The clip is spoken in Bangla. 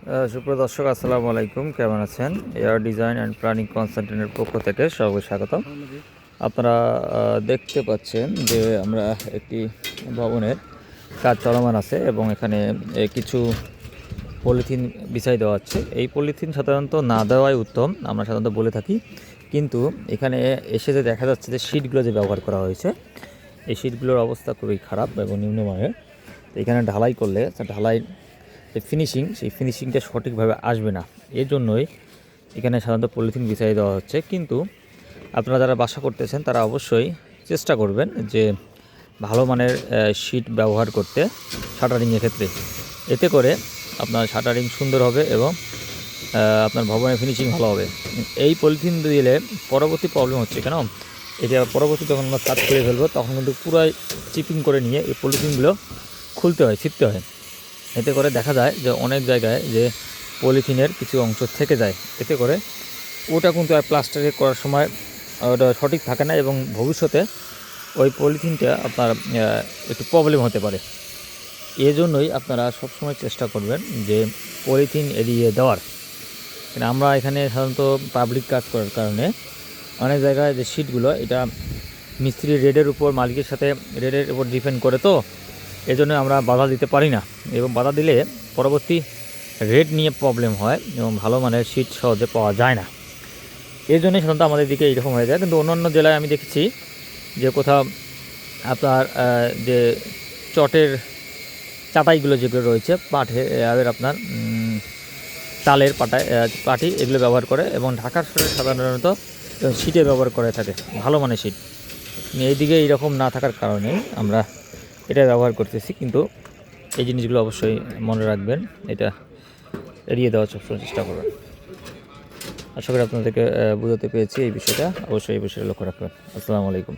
আহ, সুপ্রিয় দর্শক আসসালামু আলাইকুম। কেমন আছেন? এয়ার ডিজাইন অ্যান্ড প্ল্যানিং কনসালটেন্টের পক্ষ থেকে সবাই স্বাগত আপনারা দেখতে পাচ্ছেন যে আমরা একটি ভবনের কাজ চলমান আছে এবং এখানে কিছু পলিথিন বিছাই দেওয়া হচ্ছে এই পলিথিন সাধারণত না দেওয়াই উত্তম আমরা সাধারণত বলে থাকি। কিন্তু এখানে এসে যে দেখা যাচ্ছে যে শিটগুলো যে ব্যবহার করা হয়েছে এই শিটগুলোর অবস্থা খুবই খারাপ এবং নিম্নমানের। এখানে ঢালাই করলে ঢালাই যে ফিনিশিং সেই ফিনিশিংটা সঠিকভাবে আসবে না। এর জন্যই এখানে সাধারণত পলিথিন বিছাই দেওয়া হচ্ছে। কিন্তু আপনারা যারা বাসা করতেছেন, তারা অবশ্যই চেষ্টা করবেন যে ভালো মানের শিট ব্যবহার করতে শাটারিংয়ের ক্ষেত্রে। এতে করে আপনার শাটারিং সুন্দর হবে এবং আপনার ভবনের ফিনিশিং ভালো হবে। এই পলিথিন দিলে পরবর্তী প্রবলেম হচ্ছে কেন? এটা পরবর্তী যখন আমরা কাজ করে ফেলব, তখন কিন্তু পুরাই চিপিং করে নিয়ে এই পলিথিনগুলো খুলতে হয় ছিটতে হয়। এতে করে দেখা যায় যে অনেক জায়গায় যে পলিথিনের কিছু অংশ থেকে যায়। এতে করে ওটা কিন্তু আর প্লাস্টারে করার সময়, ওটা সঠিক থাকে না এবং ভবিষ্যতে ওই পলিথিনটা আপনার একটু প্রবলেম হতে পারে। এই জন্যই আপনারা সবসময় চেষ্টা করবেন যে পলিথিন এড়িয়ে দেওয়ার। আমরা এখানে সাধারণত পাবলিক কাজ করার কারণে অনেক জায়গায় যে সিটগুলো এটা মিস্ত্রি রেডের উপর, মালিকের সাথে রেডের উপর ডিপেন্ড করে তো এই জন্য আমরা বাধা দিতে পারি না। এবং বাধা দিলে পরবর্তী রেট নিয়ে প্রবলেম হয় এবং ভালো মানের সিট সহজে পাওয়া যায় না। এই জন্যই সাধারণত আমাদের দিকে এইরকম হয়ে যায়। কিন্তু অন্যান্য জেলায় আমি দেখেছি যে কোথাও আপনার যে চটের চাটাইগুলো যেগুলো রয়েছে পাঠে আপনার তালের পাটায় পাটি, এগুলো ব্যবহার করে এবং ঢাকার সাধারণত সিটে ব্যবহার করে থাকে, ভালো মানের সিট এইদিকে এইরকম না থাকার কারণে আমরা এটা ব্যবহার করতেছি, কিন্তু এই জিনিসগুলো অবশ্যই মনে রাখবেন, এটা এড়িয়ে দেওয়ার সবসময় চেষ্টা করবেন। আশা করি আপনাদেরকে বুঝাতে পেরেছি এই বিষয়টা, অবশ্যই এই বিষয়টা লক্ষ্য রাখবেন। আসসালামু আলাইকুম।